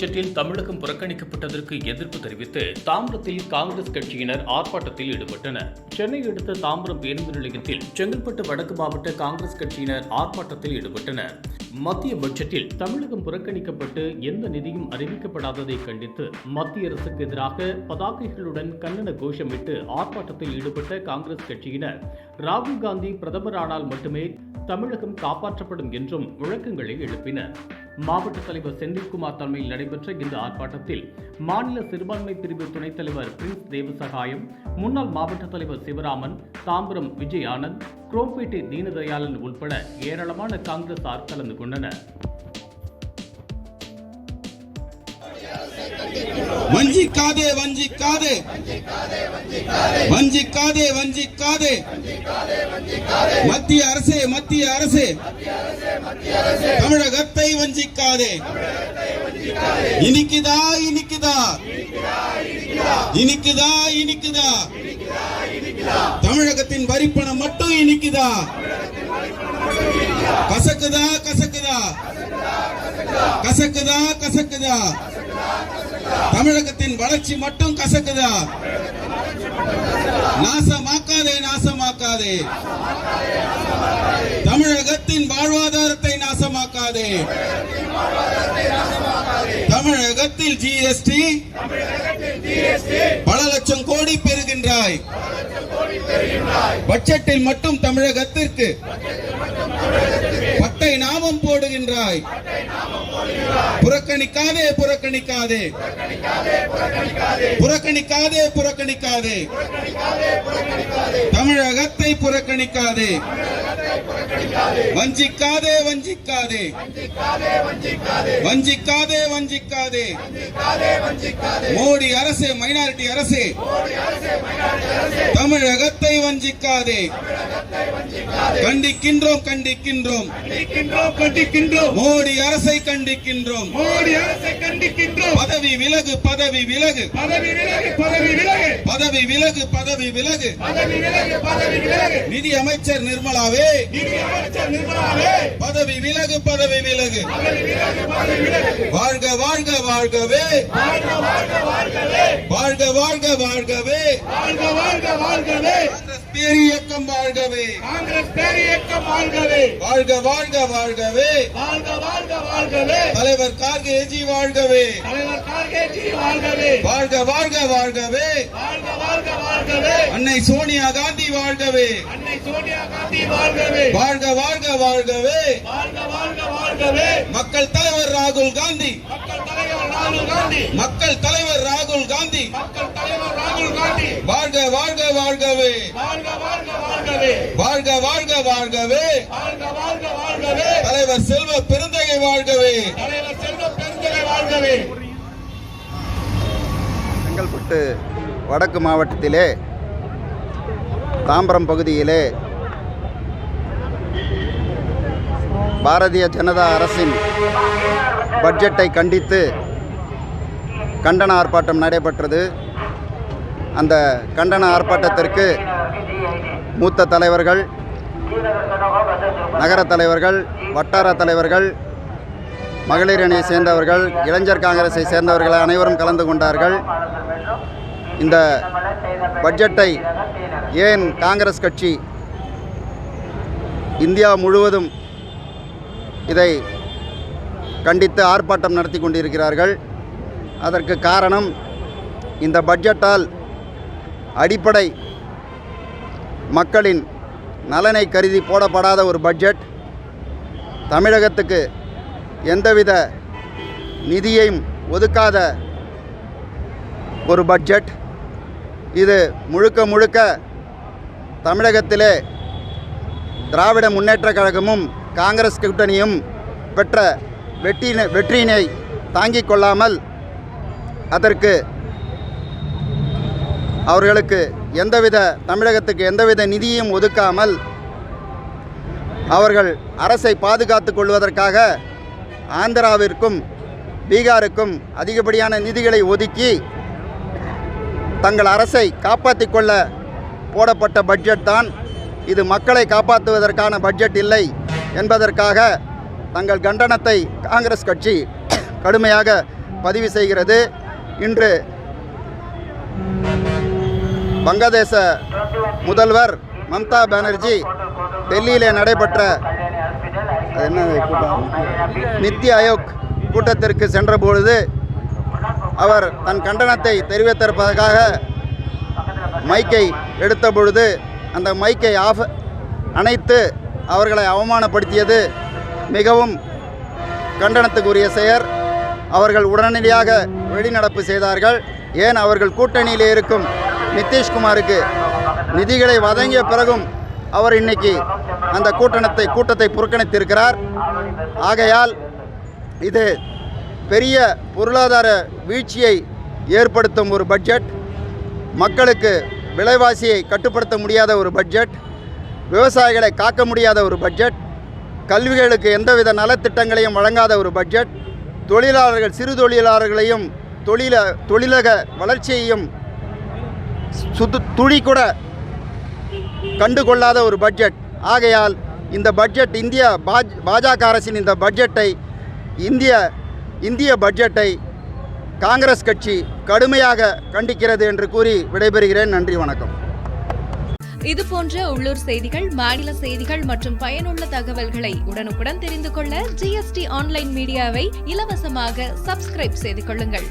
பட்ஜெட்டில் தமிழகம் புறக்கணிக்கப்பட்டதற்கு எதிர்ப்பு தெரிவித்து தாம்பரத்தில் காங்கிரஸ் கட்சியினர் ஆர்ப்பாட்டத்தில் ஈடுபட்டனர். சென்னை அடுத்த தாம்பரம் பேருந்து நிலையத்தில் செங்கல்பட்டு வடக்கு மாவட்ட காங்கிரஸ் கட்சியினர் ஆர்ப்பாட்டத்தில் ஈடுபட்டனர். மத்திய பட்ஜெட்டில் தமிழகம் புறக்கணிக்கப்பட்டு எந்த நிதியும் அறிவிக்கப்படாததை கண்டித்து மத்திய அரசுக்கு எதிராக பதாகைகளுடன் கண்டன கோஷமிட்டு ஆர்ப்பாட்டத்தில் ஈடுபட்ட காங்கிரஸ் கட்சியினர். ராகுல் காந்தி பிரதமரானால் மட்டுமே தமிழகம் காப்பாற்றப்படும் என்றும் முழக்கங்களை எழுப்பினர். மாவட்ட தலைவர் செந்தில்குமார் தலைமையில் நடைபெற்ற இந்த ஆர்ப்பாட்டத்தில் மாநில சிறுபான்மை பிரிவு துணைத் தலைவர் பிரின்ஸ் தேவசகாயம் முன்னாள் மாவட்ட தலைவர் சிவராமன் தாம்பரம் விஜய் ஆனந்த் குரோம்பேட்டை தீனதயாளன் உட்பட ஏராளமான காங்கிரசார் கலந்து கொண்டனர் வஞ்சிக்காதே வஞ்சிக்காதே. வஞ்சிக்காதே வஞ்சிக்காதே. மத்திய அரசே மத்திய அரசே. தமிழகத்தை வஞ்சிக்காதே. இனிக்குதா இனிக்குதா. இனிக்குதா இனிக்குதா. தமிழகத்தின் வரிப்பணம் மட்டும் இனிக்குதா. கசக்குதா கசக்குதா? கசக்குதா கசக்குதா? தமிழகத்தின் வளர்ச்சி மட்டும் கசக்குதா? நாசமாக்காதே நாசமாக்காதே. தமிழகத்தின் வாழ்வாதாரத்தை நாசமாக்காதே. தமிழகத்தில் ஜிஎஸ்டி பல லட்சம் கோடி பட்ஜெட்டில் மட்டும் தமிழகத்திற்கு பட்டை நாமம் போடுகின்றாய். புறக்கணிக்காதே புறக்கணிக்காதே. புறக்கணிக்காதே புறக்கணிக்காதே. தமிழகத்தை புறக்கணிக்காதே. வஞ்சிக்காதே. வஞ்சிக்காதே வஞ்சிக்காதே. வஞ்சிக்காதே மோடி அரசே மைனாரிட்டி அரசே. தமிழகத்தை வஞ்சிக்காதே. கண்டிக்கின்றோம் கண்டிக்கின்றோம். கண்டிக்கின்றோம் மோடி அரசை கண்டிக்கின்றோம். மோடி அரசை கண்டிக்கின்றோம். பதவி விலகு பதவி விலகு. பதவி விலகு பதவி விலகு. பதவி விலகு பதவி விலகு. பதவி விலகு பதவி விலகு. நிதி அமைச்சர் நிர்மலாவே. நிதி அமைச்சர் நிர்மலாவே பதவி விலகு பதவி விலகு. வாழ்க வாழ்க வாழ்கவே. வாழ்க வாழ்க வாழ்கவே. பேரியக்கம் வாழ்கவே. காங்கிரஸ் பேரியக்கம் வாழ்கவே. வாழ்க வாழ்க வாழ்கவே. வாழ்க வாழ்க வாழ்கவே. தலைவர் கார்கேஜி வாழ்கவே. தலைவர் கார்கேஜி வாழ்கவே. வாழ்க வாழ்க வாழ்கவே. வாழ்க வாழ்க வாழ்கவே. அன்னை சோனியா காந்தி வாழ்கவே. அன்னை சோனியா காந்தி வாழ்கவே. வாழ்க வாழ்க வாழ்கவே. வாழ்க வாழ்க வாழ்கவே. மக்கள் தலைவர் ராகுல் காந்தி. மக்கள் தலைவர் ராகுல் காந்தி. மக்கள் தலைவர் ராகுல் காந்தி. மக்கள் தலைவர் ராகுல் காந்தி. வாழ்க வாழ்க வாழ்கவே. வாழ்க வாழ்க வாழ்கவே. வாழ்க வாழ்க வாழ்கவே. வாழ்க வாழ்க வாழ்கவே. தலைவர் செல்வ பெருந்தகை வாழ்கவே. தலைவர் செல்வ பெருந்தகை வாழ்கவே. செங்கல்பட்டு வடக்கு மாவட்டத்திலே தாம்பரம் பகுதியிலே பாரதிய ஜனதா அரசின் பட்ஜெட்டை கண்டித்து கண்டன ஆர்ப்பாட்டம் நடைபெற்றது. அந்த கண்டன ஆர்ப்பாட்டத்திற்கு மூத்த தலைவர்கள் நகர தலைவர்கள் வட்டார தலைவர்கள் மகளிர் அணியை சேர்ந்தவர்கள் இளைஞர் காங்கிரஸை சேர்ந்தவர்கள் அனைவரும் கலந்து கொண்டார்கள். இந்த பட்ஜெட்டை ஏன் காங்கிரஸ் கட்சி இந்தியா முழுவதும் இதை கண்டித்து ஆர்ப்பாட்டம் நடத்தி கொண்டிருக்கிறார்கள். அதற்கு காரணம் இந்த பட்ஜெட்டால் அடிப்படை மக்களின் நலனை கருதி போடப்படாத ஒரு பட்ஜெட். தமிழகத்துக்கு எந்தவித நிதியையும் ஒதுக்காத ஒரு பட்ஜெட். இது முழுக்க முழுக்க தமிழகத்திலே திராவிட முன்னேற்றக் கழகமும் காங்கிரஸ் கூட்டணியும் பெற்ற வெற்றியினை வெற்றியினை தாங்கிக் கொள்ளாமல் அதற்கு அவர்களுக்கு எந்தவித தமிழகத்துக்கு எந்தவித நிதியும் ஒதுக்காமல் அவர்கள் அரசை பாதுகாத்து கொள்வதற்காக ஆந்திராவிற்கும் பீகாருக்கும் அதிகப்படியான நிதிகளை ஒதுக்கி தங்கள் அரசை காப்பாற்றிக் கொள்ள போடப்பட்ட பட்ஜெட் தான் இது மக்களை காப்பாற்றுவதற்கான பட்ஜெட் இல்லை என்பதற்காக தங்கள் கண்டனத்தை காங்கிரஸ் கட்சி கடுமையாக பதிவு செய்கிறது. இன்று வங்கதேச முதல்வர் மம்தா பானர்ஜி டெல்லியிலே நடைபெற்ற என்ன நித்தி ஆயோக் கூட்டத்திற்கு சென்றபொழுது அவர் தன் கண்டனத்தை தெரிவித்திருப்பதற்காக மைக்கை எடுத்த பொழுது அந்த மைக்கை ஆஃப் அணைத்து அவர்களை அவமானப்படுத்தியது. மிகவும் கண்டனத்துக்குரிய செயல் அவர்கள் உடனடியாக வெளிநடப்பு செய்தார்கள். ஏன் அவர்கள் கூட்டணியிலே இருக்கும் நிதிஷ்குமாருக்கு நிதிகளை வழங்கிய பிறகும் அவர் இன்னைக்கு அந்த கூட்டணத்தை கூட்டத்தை புறக்கணித்திருக்கிறார். ஆகையால் இது பெரிய பொருளாதார வீழ்ச்சியை ஏற்படுத்தும் ஒரு பட்ஜெட் மக்களுக்கு விலைவாசியை கட்டுப்படுத்த முடியாத ஒரு பட்ஜெட் விவசாயிகளை காக்க முடியாத ஒரு பட்ஜெட் கல்விகளுக்கு எந்தவித நலத்திட்டங்களையும் வழங்காத ஒரு பட்ஜெட் தொழிலாளர்கள் சிறு தொழிலாளர்களையும் தொழில தொழிலக வளர்ச்சியையும் சுத்து துளி கூட கண்டுகொள்ளாத ஒரு பட்ஜெட். ஆகையால் இந்த பட்ஜெட் இந்திய பாஜ் பாஜக அரசின் இந்த பட்ஜெட்டை இந்திய இந்திய பட்ஜெட்டை காங்கிரஸ் கட்சி கடுமையாக கண்டிக்கிறது என்று கூறி விடைபெறுகிறேன். நன்றி வணக்கம். இது போன்ற உள்ளூர் செய்திகள் மாநில செய்திகள் மற்றும் பயனுள்ள தகவல்களை உடனுக்குடன் தெரிந்து கொள்ள ஜிஎஸ்டி ஆன்லைன் மீடியாவை இலவசமாக சப்ஸ்கிரைப் செய்து கொள்ளுங்கள்.